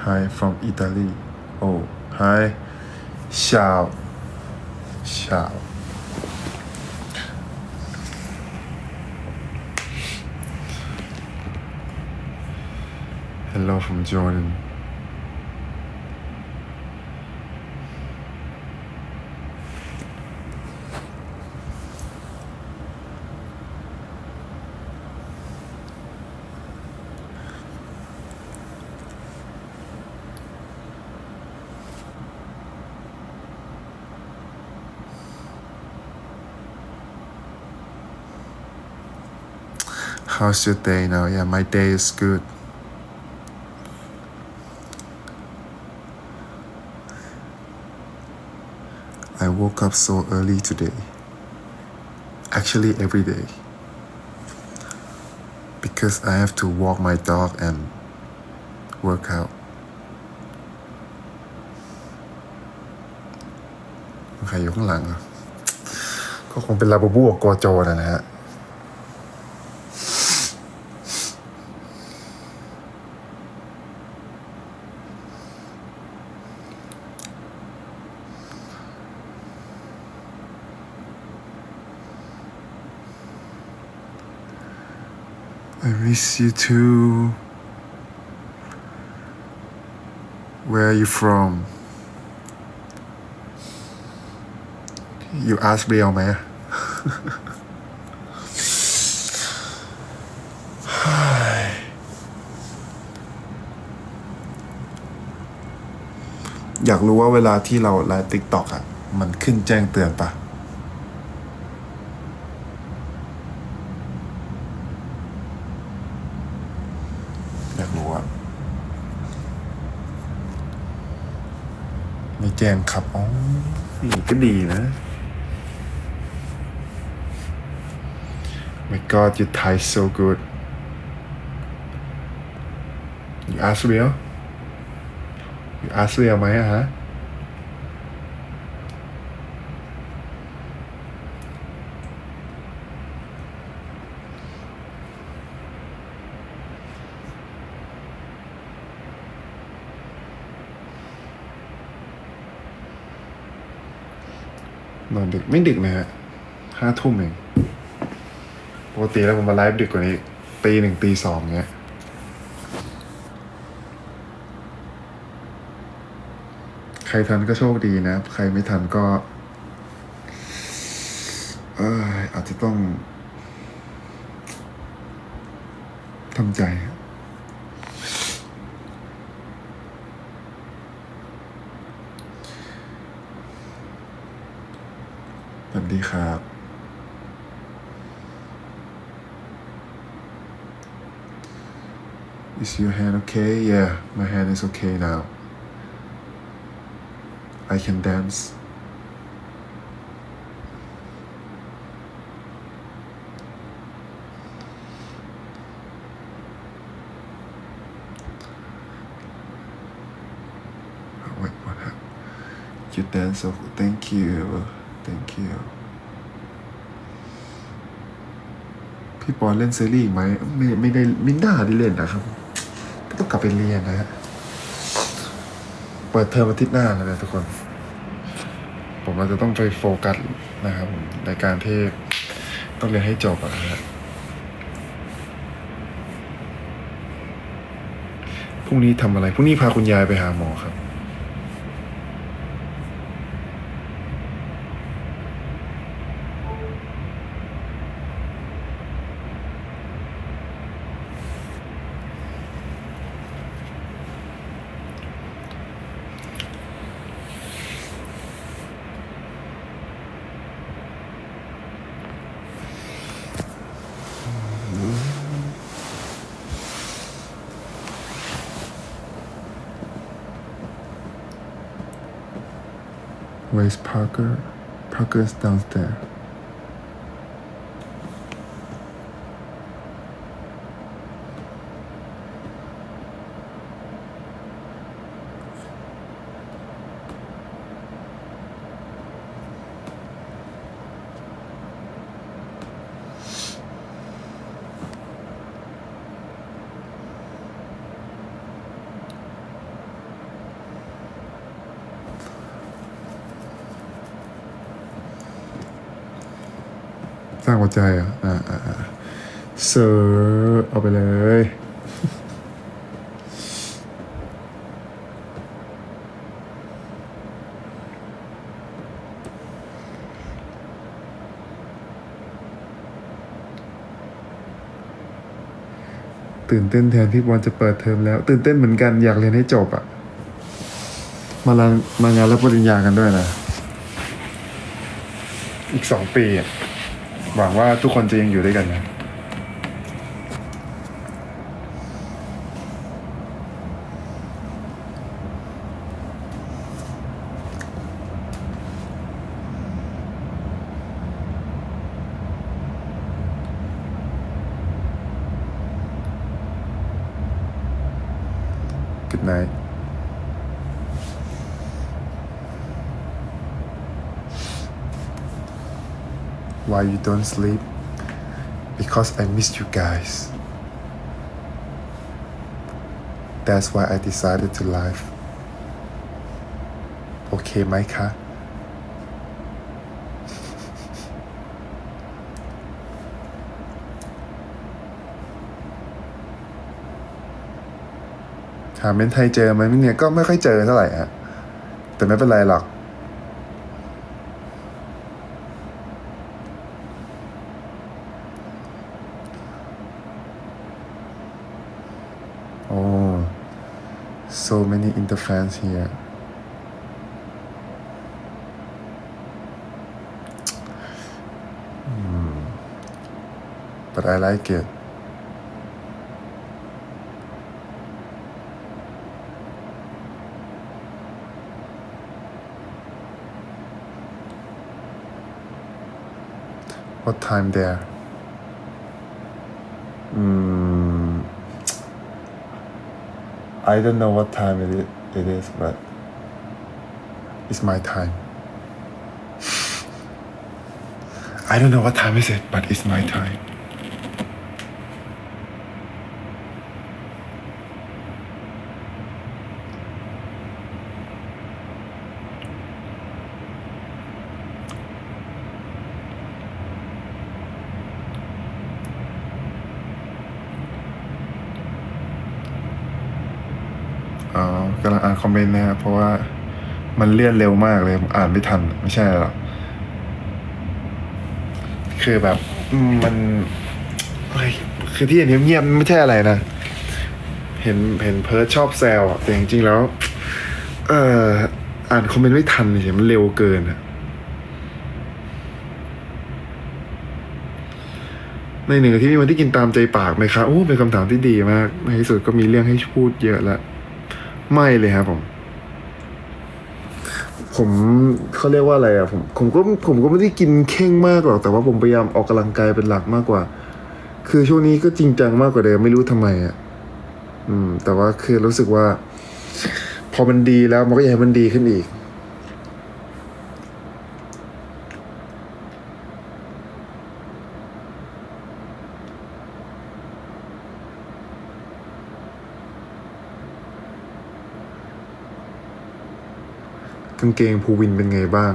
Hi from Italy. Oh hi. Ciao. Ciao. Hello from Jordan How's your day now? Yeah, my day is good. I woke up so early today. Actually, every day. Because I have to walk my dog and work out. ใครอยู่ข้างหลังอ่ะ ก็คงเป็นลาบูบูกับโกโจนะนะฮะ I miss you too. Where are you from? You ask เบลไหม อยากรู้ว่าเวลาที่เราไลฟ์ติ๊กต็อกอะ มันขึ้นแจ้งเตือนปะ อยากรู้อะไม่ แจ้งครับอ๋อนี่ก็ดีนะ My God you Thai so good You ask real You ask real ไหมอะฮะ นอนดึกไม่ดึกนะฮะห้าทุ่มเองปกติแล้วผมมาไลฟ์ดึกกว่านี้ตีหนึ่งตีสองเงี้ยใครทันก็โชคดีนะ ใครไม่ทันก็ เอออาจจะต้องทำใจครับ ดีครับ Is your hand okay? Yeah, my hand is okay now. I can dance. Oh, wait, what happened? You dance so thank you. Thank you. พี่ปอนเล่นซีรีส์อีกไหมไม่ไม่ได้ไม่น่าได้เล่นนะครับก็ต้องกลับไปเรียนนะฮะเปิดเทอมอาทิตย์หน้าแล้วนะทุกคน ผมอาจจะต้องไปโฟกัสนะครับในการที่ต้องเรียนให้จบนะฮะพรุ่งนี้ทำอะไรพรุ่งนี้พาคุณยายไปหาหมอครับ Where's Parker? Parker's downstairs. ร้างหัวใจอะอ่าอ่อเซอร์เอาไปเลยตื่นเต้นแทนพี่บอลจะเปิดเทอมแล้ว ตื่นเต้นเหมือนกันอยากเรียนให้จบอะมาลานมางานรับปริญญากันด้วยนะ อีกสองปีอะ หวังว่าทุกคนจะยังอยู่ด้วยกันนะ Good night. Why you don't sleep? Because I miss you guys. That's why I decided to live. โอเคไหมคะหามเมนไทยเจอไหมเนี่ยก็ไม่ค่อยเจอเท่าไหร่ฮะแต่ไม่เป็นไรหรอก so many Inter fans here. Hmm. But I like it. What time there? I don't know what time it it is but it's my time. I don't know what time is it, but it's my time. กำลังอ่านคอมเมนต์นะครับเพราะว่ามันเลื่อนเร็วมากเลยอ่านไม่ทัน ไม่ใช่หรอกคือแบบมันคือที่เห็นเงียบๆไม่ใช่อะไรนะ เห็นเห็นเพิร์ดชอบแซวแต่จริงๆแล้ว เอ่ออ่านคอมเมนต์ไม่ทันเฉยมันเร็วเกินอะในหนึ่งอที่มีวันที่กินตามใจปากไหมครับโอ้เป็นคำถามที่ดีมาก ในที่สุดก็มีเรื่องให้พูดเยอะแล้ว ไม่เลยครับผม ผมเขาเรียกว่าอะไรอะผมผมก็ผมก็ไม่ได้กินเข่งมากหรอกแต่ว่าผมพยายามออกกำลังกายเป็นหลักมากกว่า คือช่วงนี้ก็จริงจังมากกว่าเดิมไม่รู้ทำไมอะอืม แต่ว่าคือรู้สึกว่า พอมันดีแล้วมันก็อยากให้มันดีขึ้นอีก กางเกงภูวินเป็นไงบ้าง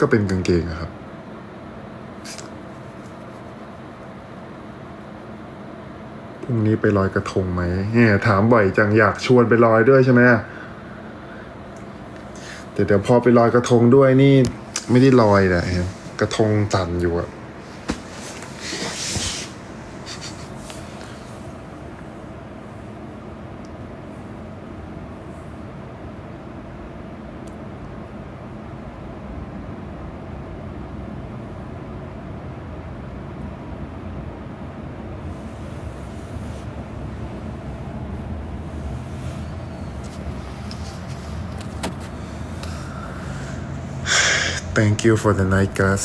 ก็เป็นกางเกงครับ พรุ่งนี้ไปลอยกระทงไหมเนี่ยถามบ่อยจังอยากชวนไปลอยด้วยใช่ไหมแต่เดี๋ยวพอไปลอยกระทงด้วยนี่ ไม่ได้ลอยนะกระทงตันอยู่อะ Thank you for the night glass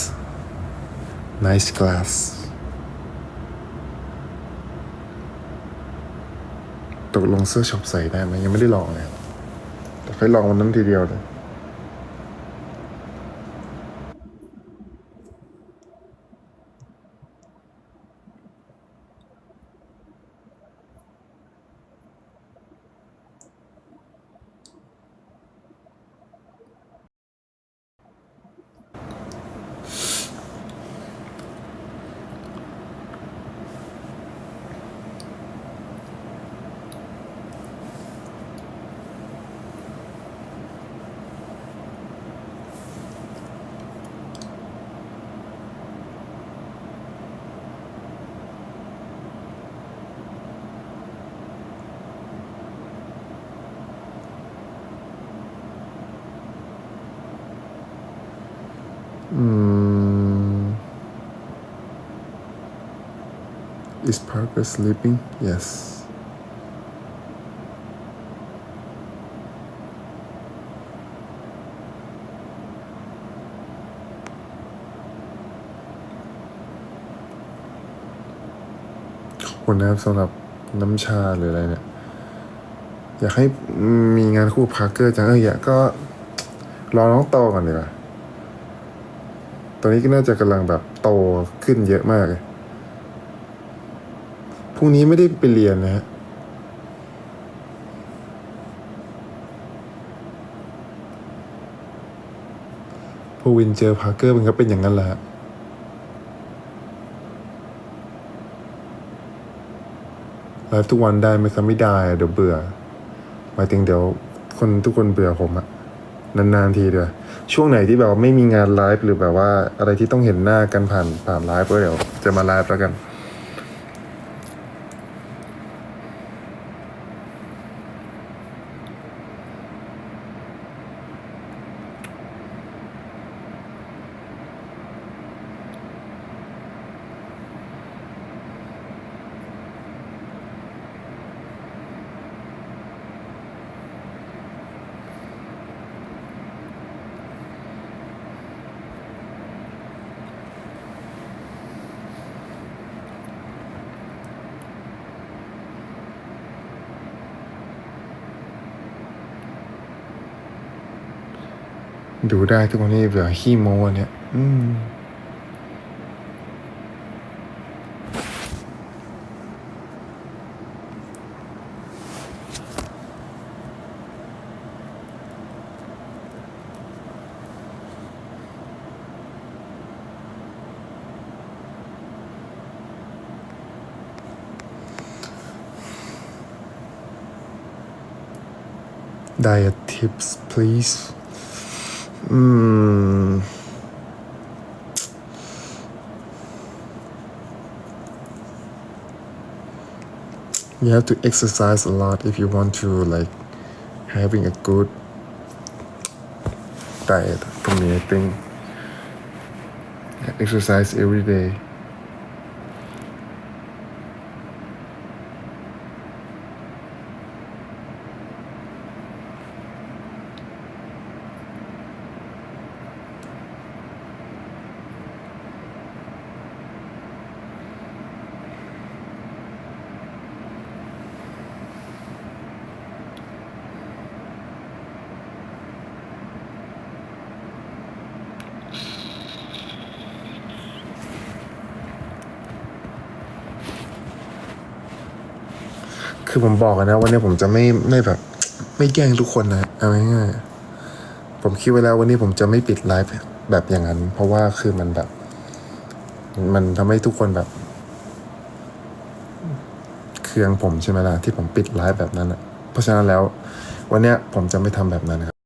nice glass ตกลงเสื้อช็อปใส่ได้ไหมยังไม่ได้ลองเลยแต่ค่อยลองวันนั้นทีเดียวเลย อืม Is Parker sleeping? Yes. ขอบคุณนะครับสำหรับน้ำชาหรืออะไรเนี่ย อยากให้มีงานคู่พาร์เกอร์จังเอออยากก็รอน้องโตก่อนดีกว่า ตอนนี้ก็น่าจะกำลังแบบโตขึ้นเยอะมากเลยพรุ่งนี้ไม่ได้ไปเรียนนะฮะพอวินเจอพาร์เกอร์มันก็เป็นอย่างนั้นแหละ ไลฟ์ทุกวันได้ไหมครับไม่ได้อะเดี๋ยวเบื่อหมายถึงเดี๋ยวคนทุกคนเบื่อผมอะ นานๆทีเดียวช่วงไหนที่แบบว่าไม่มีงานไลฟ์หรือแบบว่าอะไรที่ต้องเห็นหน้ากันผ่านผ่านไลฟ์ก็เดี๋ยวจะมาไลฟ์แล้วกัน ดูได้ทุกวันนี้แบบขี้โม้อันเนี่ย อืม diet tips please อืม you have to exercise a lot if you want to like having a good diet for me I think. Exercise every day คือผมบอกนะวันนี้ผมจะไม่ไม่แบบ ไม่แกล้งทุกคนนะเอาง่ายๆผมคิดไว้แล้ววันนี้ผมจะไม่ปิดไลฟ์แบบอย่างนั้น เพราะว่าคือมันแบบ มันทำให้ทุกคนแบบเคืองผมใช่ไหมล่ะที่ผมปิดไลฟ์แบบนั้นอะเพราะฉะนั้นแล้ว วันเนี้ยผมจะไม่ทำแบบนั้นครับ